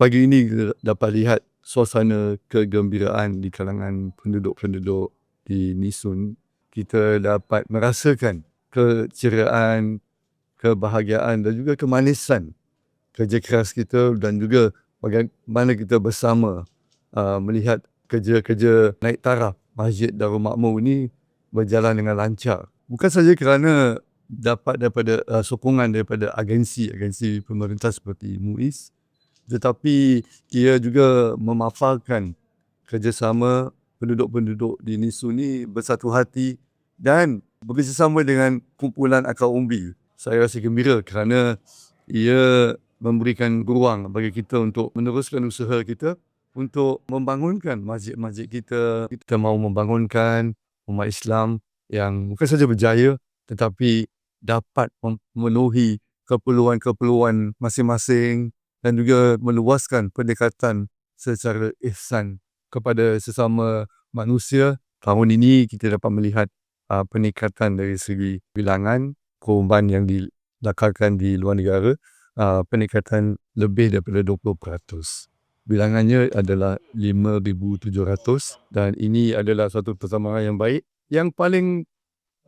Pagi ini dapat lihat suasana kegembiraan di kalangan penduduk-penduduk di Nisun. Kita dapat merasakan keceriaan, kebahagiaan dan juga kemanisan kerja keras kita dan juga bagaimana kita bersama uh, melihat kerja-kerja naik taraf Masjid Darul Makmur ini berjalan dengan lancar. Bukan saja kerana dapat daripada uh, sokongan daripada agensi-agensi pemerintah seperti MUIS tetapi ia juga memafarkan kerjasama penduduk-penduduk di Nisu ini bersatu hati dan bekerjasama dengan kumpulan akar umbi. Saya rasa gembira kerana ia memberikan ruang bagi kita untuk meneruskan usaha kita untuk membangunkan masjid-masjid kita. Kita mahu membangunkan umat Islam yang bukan saja berjaya tetapi dapat memenuhi keperluan-keperluan masing-masing dan juga meluaskan pendekatan secara ihsan kepada sesama manusia. Tahun ini kita dapat melihat uh, peningkatan dari segi bilangan korban yang dilakarkan di luar negara, uh, peningkatan lebih daripada 20%. Bilangannya adalah 5,700 dan ini adalah satu persamaan yang baik. Yang paling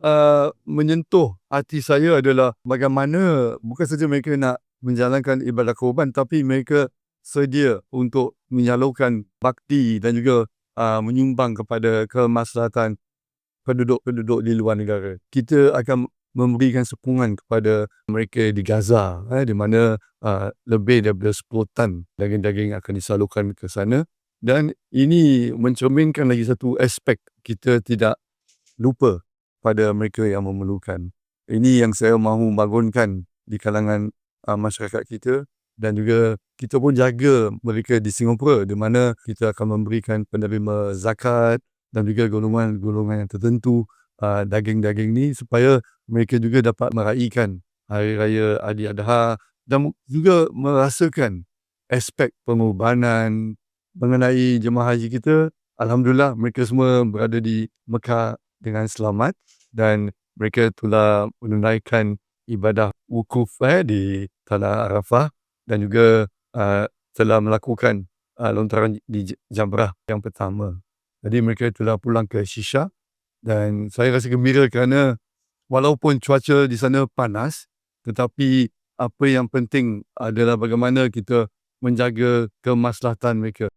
uh, menyentuh hati saya adalah bagaimana bukan saja mereka nak menjalankan ibadah korban tapi mereka sedia untuk menyalurkan bakti dan juga uh, menyumbang kepada kemaslahatan penduduk-penduduk di luar negara. Kita akan memberikan sokongan kepada mereka di Gaza eh, di mana uh, lebih daripada 10 tan daging-daging akan disalurkan ke sana dan ini mencerminkan lagi satu aspek kita tidak lupa pada mereka yang memerlukan. Ini yang saya mahu bangunkan di kalangan masyarakat kita dan juga kita pun jaga mereka di Singapura di mana kita akan memberikan penerima zakat dan juga golongan-golongan yang tertentu uh, daging-daging ni supaya mereka juga dapat meraihkan hari raya Adi Adha dan juga merasakan aspek pengorbanan mengenai jemaah haji kita. Alhamdulillah mereka semua berada di Mekah dengan selamat dan mereka telah menunaikan ibadah wukuf eh, di Tanah Arafah dan juga uh, telah melakukan uh, lontaran di Jamrah yang pertama. Jadi mereka telah pulang ke Shisha dan saya rasa gembira kerana walaupun cuaca di sana panas tetapi apa yang penting adalah bagaimana kita menjaga kemaslahatan mereka.